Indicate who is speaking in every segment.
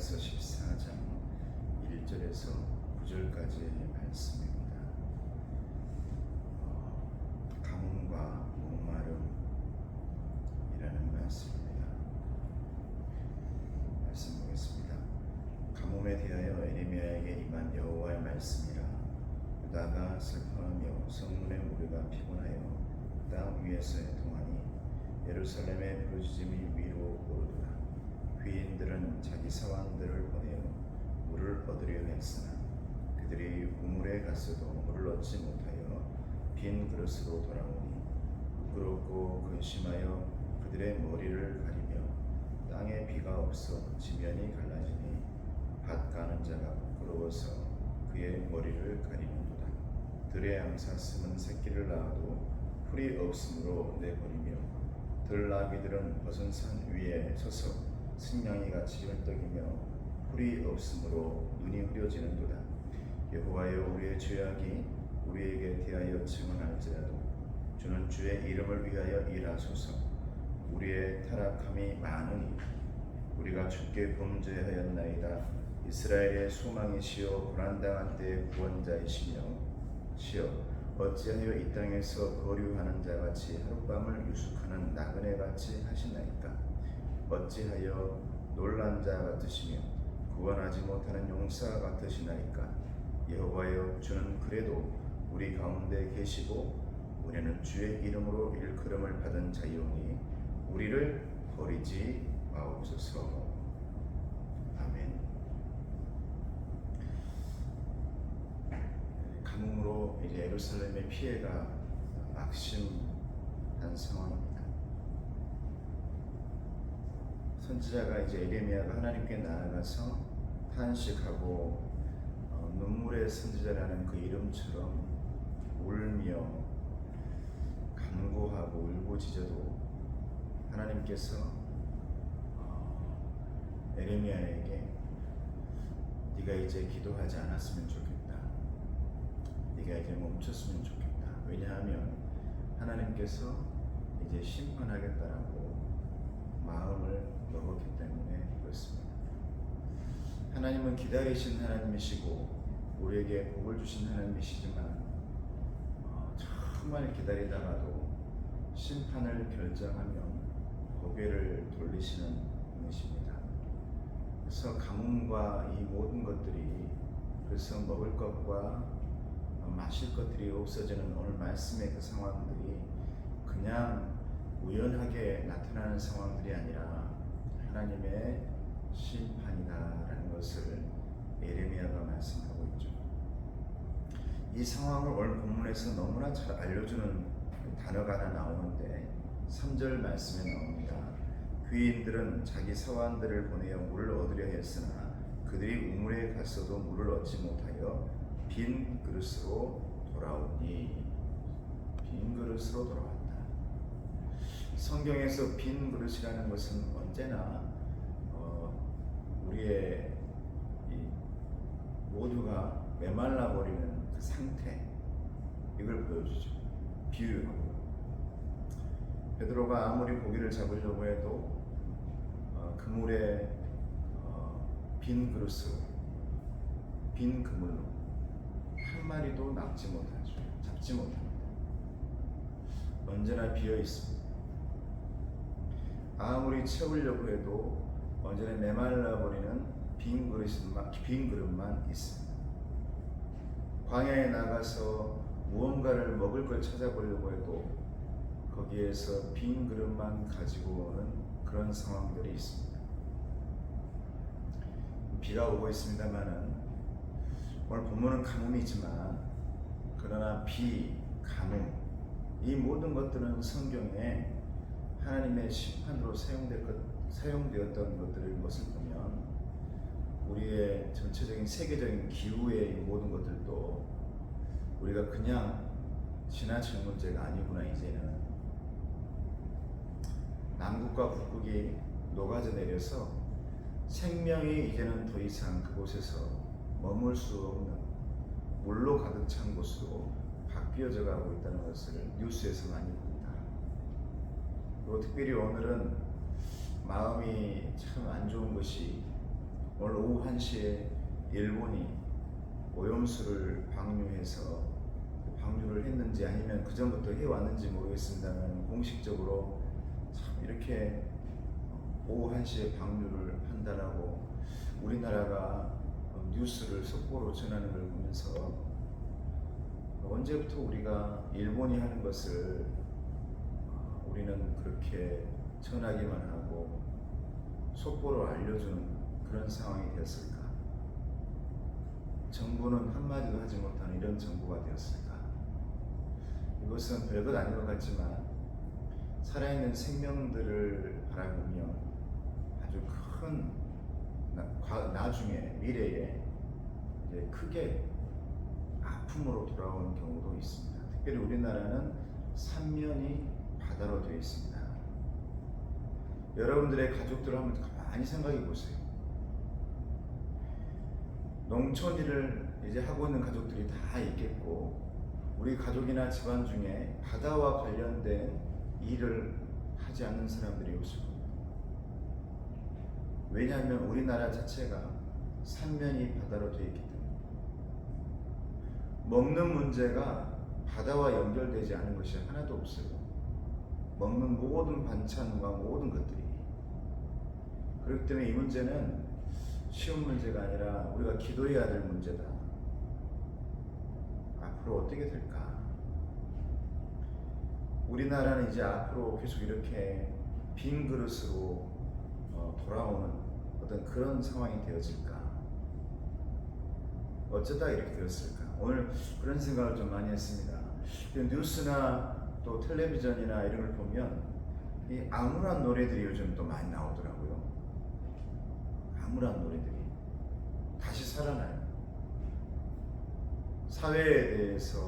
Speaker 1: 에레미야서 14장 1절에서 9절까지의 말씀입니다. 어, 가뭄과 목마름이라는 말씀입니다. 말씀 보겠습니다. 가뭄에 대하여 에레미야에게 임한 여호와의 말씀이라 유다가 슬퍼하며 성문의 무리가 피곤하여 땅 위에서 애통하니 예루살렘의 부르짖음이 위로 오르도다 귀인들은 자기 사왕들을 보내어 물을 얻으려 했으나 그들이 우물에 갔어도 물을 얻지 못하여 빈 그릇으로 돌아오니 부끄럽고 근심하여 그들의 머리를 가리며 땅에 비가 없어 지면이 갈라지니 밭 가는 자가 부끄러워서 그의 머리를 가리는도다. 들의 암사 심은 새끼를 낳아도 풀이 없으므로 내버리며 들나귀들은 벗은 산 위에 서서 승냥이 같이 열떡이며 풀이 없으므로 눈이 흐려지는도다. 여호와여 우리의 죄악이 우리에게 대하여 증언할지라도 주는 주의 이름을 위하여 일하소서. 우리의 타락함이 많으니 우리가 주께 범죄하였나이다. 이스라엘의 소망이시여 고난당한 때의 구원자이시며 시여 어찌하여 이 땅에서 거류하는 자같이 하룻밤을 유숙하는 나그네같이 하시나이까 어찌하여 놀란 자 같으시며 구원하지 못하는 용사 같으시나이까? 여호와여 주는 그래도 우리 가운데 계시고 우리는 주의 이름으로 일컬음을 받은 자이오니 우리를 버리지 마옵소서. 아멘. 가뭄으로 예루살렘의 피해가 막심한 상황입니다. 선지자가 이제 에레미야가 하나님께 나아가서 탄식하고 어, 눈물의 선지자라는 그 이름처럼 울며 간구하고 울고짖어도 하나님께서 어, 에레미야에게 네가 이제 기도하지 않았으면 좋겠다. 네가 이제 멈췄으면 좋겠다. 왜냐하면 하나님께서 이제 심판하겠다라고 마음을 먹었기 때문에 그렇습니다. 하나님은 기다리신 하나님이시고 우리에게 복을 주신 하나님이시지만 어, 정말 기다리다가도 심판을 결정하면 고개를 돌리시는 분이십니다. 그래서 가뭄과 이 모든 것들이 그래서 먹을 것과 마실 것들이 없어지는 오늘 말씀의 그 상황들이 그냥 우연하게 나타나는 상황들이 아니라 하나님의 심판이다라는 것을 예레미야가 말씀하고 있죠. 이 상황을 오늘 본문에서 너무나 잘 알려주는 단어가 하나 나오는데 3절 말씀에 나옵니다. 귀인들은 자기 사원들을 보내어 물을 얻으려 했으나 그들이 우물에 갔어도 물을 얻지 못하여 빈 그릇으로 돌아오니 빈 그릇으로 돌아왔다. 성경에서 빈 그릇이라는 것은 언제나 어, 우리의 모두가 메말라 버리는 그 상태 이걸 보여주죠. 비유하고 베드로가 아무리 고기를 잡으려고 해도 어, 그물에 어, 빈 그릇으로 빈 그물로 한 마리도 낚지 못하죠. 잡지 못합니다. 언제나 비어 있습니다. 아무리 채우려고 해도 언제나 메말라 버리는 빈 그릇만 빈 그릇만 있습니다. 광야에 나가서 무언가를 먹을 걸 찾아보려고 해도 거기에서 빈 그릇만 가지고 오는 그런 상황들이 있습니다. 비가 오고 있습니다만은 오늘 본문은 가뭄이지만 그러나 비, 가뭄 이 모든 것들은 성경에 하나님의 심판으로 사용될 것, 사용되었던 것들을 것을 보면 우리의 전체적인 세계적인 기후의 모든 것들도 우리가 그냥 지나칠 문제가 아니구나 이제는 남극과 북극이 녹아져 내려서 생명이 이제는 더 이상 그곳에서 머물 수 없는 물로 가득 찬 곳으로 바뀌어져 가고 있다는 것을 뉴스에서 많이 봅니다. 그리고 특별히 오늘은 마음이 참 안 좋은 것이 오늘 한시에 일본이 오염수를 방류해서 방류를 했는지 아니면 그 전부터 해왔는지 모르겠습니다만 공식적으로 참 이렇게 오후 1시에 방류를 한다라고 우리나라가 뉴스를 속보로 전하는 걸 보면서 언제부터 우리가 일본이 하는 것을 어, 우리는 그렇게 전하기만 하고 속보로 알려주는 그런 상황이 되었을까? 정부는 한마디도 하지 못하는 이런 정부가 되었을까? 이것은 별것 아닌 것 같지만 살아있는 생명들을 바라보면 아주 큰 나, 과- 나중에 미래에 크게 아픔으로 돌아오는 경우도 있습니다. 특별히 우리나라는 삼면이 바다로 되어 있습니다. 여러분들의 가족들을 한번 가만히 생각해 보세요. 농촌 일을 이제 하고 있는 가족들이 다 있겠고 우리 가족이나 집안 중에 바다와 관련된 일을 하지 않는 사람들이 없을 겁니다. 왜냐하면 우리나라 자체가 삼면이 바다로 되어 있기 때문에 먹는 문제가 바다와 연결되지 않은 것이 하나도 없어요. 먹는 모든 반찬과 모든 것들이 그렇기 때문에 이 문제는 쉬운 문제가 아니라 우리가 기도해야 될 문제다. 앞으로 어떻게 될까? 우리나라는 이제 앞으로 계속 이렇게 빈 그릇으로 어, 돌아오는 어떤 그런 상황이 되어질까? 어쩌다 이렇게 되었을까? 오늘 그런 생각을 좀 많이 했습니다. 그 뉴스나 또 텔레비전이나 이런 걸 보면 이 암울한 노래들이 요즘 또 많이 나오더라고요. 암울한 노래들이 다시 살아나요. 사회에 대해서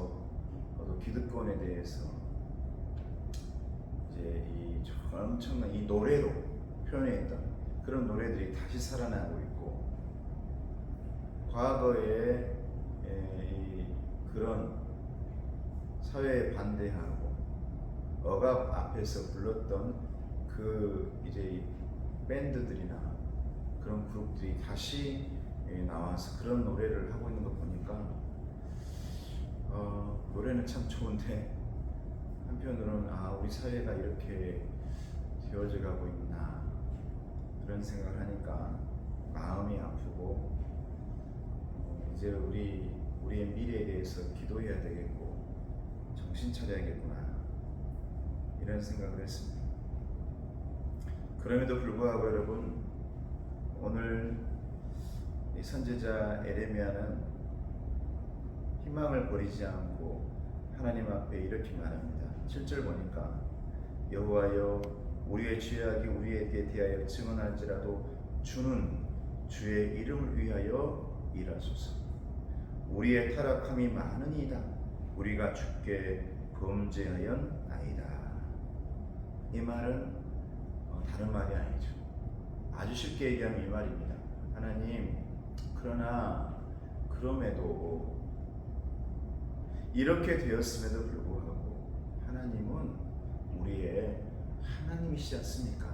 Speaker 1: 또 기득권에 대해서 이제 이 엄청난 이 노래로 표현했던 그런 노래들이 다시 살아나고 있고 과거에 에, 이 그런 사회에 반대하고 억압 앞에서 불렀던 그 이제 이 밴드들이나 그런 그룹들이 다시 예, 나와서 그런 노래를 하고 있는 거 보니까 어, 노래는 참 좋은데 한편으로는 아 우리 사회가 이렇게 되어져 가고 있나 그런 생각을 하니까 마음이 아프고 어, 이제 우리 우리의 미래에 대해서 기도해야 되겠고 정신 차려야겠구나 이런 생각을 했습니다. 그럼에도 불구하고 여러분 오늘 이 선지자 에레미야는 희망을 버리지 않고 하나님 앞에 이렇게 말합니다. 7절 보니까 여호와여 우리의 죄악이 우리에게 대하여 증언할지라도 주는 주의 이름을 위하여 일하소서. 우리의 타락함이 많으니이다. 우리가 주께 범죄하였나이다. 이 말은 어, 다른 말이 아니죠. 아주 쉽게 얘기하면 이 말입니다. 하나님, 그러나 그럼에도 이렇게 되었음에도 불구하고 하나님은 우리의 하나님이시지 않습니까?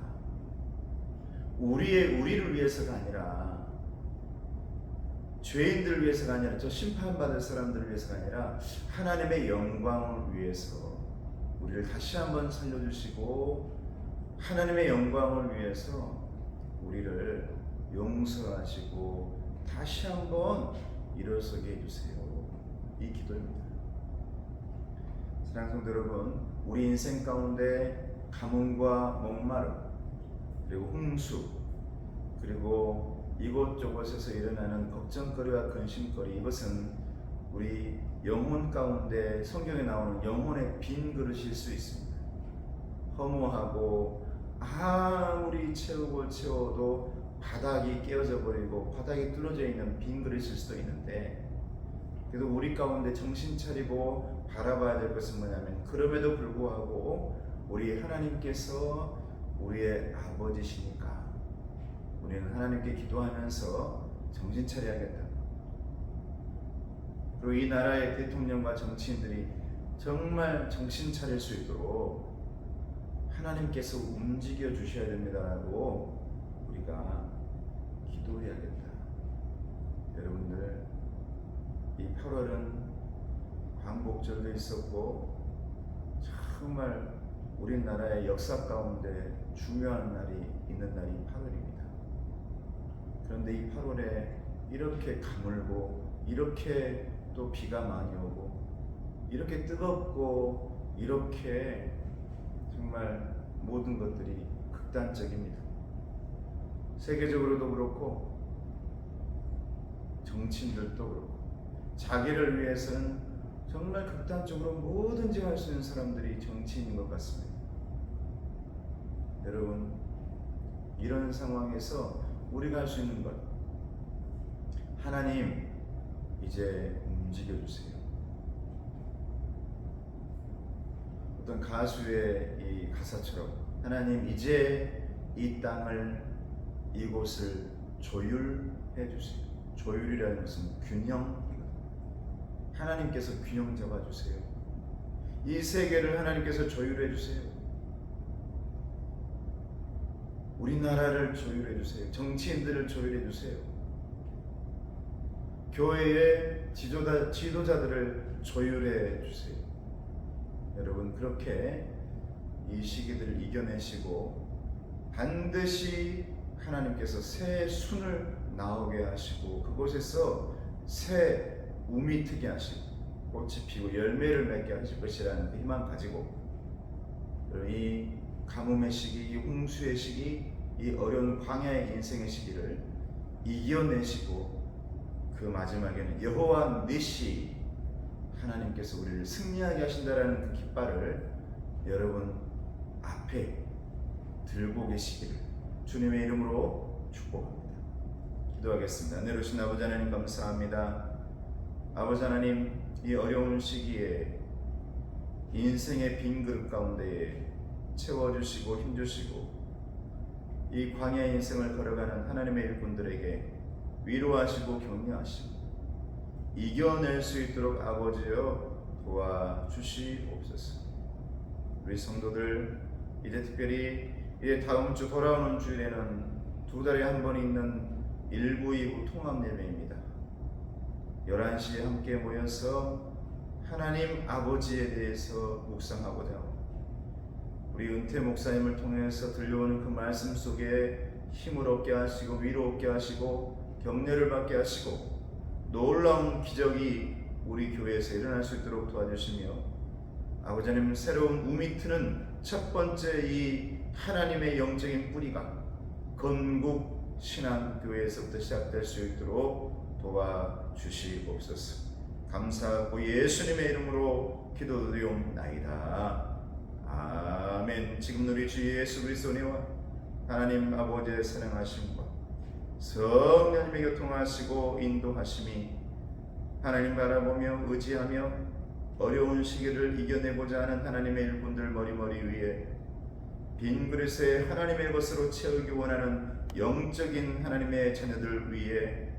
Speaker 1: 우리의 우리를 위해서가 아니라 죄인들을 위해서가 아니라 저 심판받을 사람들을 위해서가 아니라 하나님의 영광을 위해서 우리를 다시 한번 살려주시고 하나님의 영광을 위해서 우리를 용서하시고 다시 한번 일어서게 해주세요. 이 기도입니다. 사랑하는 성도 여러분, 우리 인생 가운데 가뭄과 목마름, 그리고 홍수, 그리고 이곳저곳에서 일어나는 걱정거리와 근심거리, 이것은 우리 영혼 가운데 성경에 나오는 영혼의 빈 그릇일 수 있습니다. 허무하고 아무리 채우고 채워도 바닥이 깨어져 버리고 바닥이 뚫어져 있는 빈 그릇일 수도 있는데 그래도 우리 가운데 정신 차리고 바라봐야 될 것은 뭐냐면 그럼에도 불구하고 우리 하나님께서 우리의 아버지시니까 우리는 하나님께 기도하면서 정신 차려야겠다. 그리고 이 나라의 대통령과 정치인들이 정말 정신 차릴 수 있도록 하나님께서 움직여 주셔야 됩니다라고 우리가 기도해야겠다. 8월은 광복절도 있었고 정말 우리나라의 역사 가운데 중요한 날이 있는 날이 8월입니다. 그런데 이 8월에 이렇게 가물고 이렇게 또 비가 많이 오고 이렇게 뜨겁고 이렇게 정말 모든 것들이 극단적입니다. 세계적으로도 그렇고 정치인들도 그렇고 자기를 위해서는 정말 극단적으로 뭐든지 할 수 있는 사람들이 정치인인 것 같습니다. 여러분 이런 상황에서 우리가 할 수 있는 것 하나님 이제 움직여 주세요. 어떤 가수의 이 가사처럼 하나님 이제 이 땅을 이곳을 조율해 주세요. 조율이라는 것은 균형이거든요. 하나님께서 균형 잡아 주세요. 이 세계를 하나님께서 조율해 주세요. 우리나라를 조율해 주세요. 정치인들을 조율해 주세요. 교회의 지도자, 지도자들을 조율해 주세요. 여러분 그렇게 이 시기들을 이겨내시고 반드시 하나님께서 새 순을 나오게 하시고 그곳에서 새 우미 트게 하시고 꽃이 피고 열매를 맺게 하실 것이라는 그 희망 가지고 여러분 이 가뭄의 시기, 이 홍수의 시기, 이 어려운 광야의 인생의 시기를 이겨내시고 그 마지막에는 여호와 니시 하나님께서 우리를 승리하게 하신다라는 그 깃발을 여러분 앞에 들고 계시기를 주님의 이름으로 축복합니다. 기도하겠습니다. 내려오신 아버지 하나님 감사합니다. 아버지 하나님 이 어려운 시기에 인생의 빈 그릇 가운데에 채워주시고 힘주시고 이 광야 인생을 걸어가는 하나님의 일꾼들에게 위로하시고 격려하시고 이겨낼 수 있도록 아버지여 도와주시옵소서. 우리 성도들 이제 특별히 이제 다음 주 돌아오는 주일에는 두 달에 한 번 있는 1부 2부 통합 예배입니다. 11시에 함께 모여서 하나님 아버지에 대해서 묵상하고자 하고 우리 은퇴 목사님을 통해서 들려오는 그 말씀 속에 힘을 얻게 하시고 위로 얻게 하시고 격려를 받게 하시고 놀라운 기적이 우리 교회에서 일어날 수 있도록 도와주시며 아버지 하나님 새로운 우미트는 첫 번째 이 하나님의 영적인 뿌리가 건국 신앙교회에서부터 시작될 수 있도록 도와주시옵소서. 감사하고 예수님의 이름으로 기도드리옵나이다. 아멘. 지금 우리 주 예수 그리스도와 하나님 아버지의 사랑하심과 성령님의 교통하시고 인도하심이 하나님 바라보며 의지하며 어려운 시기를 이겨내고자 하는 하나님의 일꾼들 머리머리 위에 빈 그릇에 하나님의 것으로 채우기 원하는 영적인 하나님의 자녀들 위에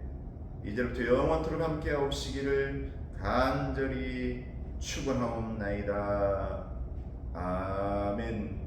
Speaker 1: 이제부터 영원토록 함께하옵시기를 간절히 축원하옵나이다. 아멘.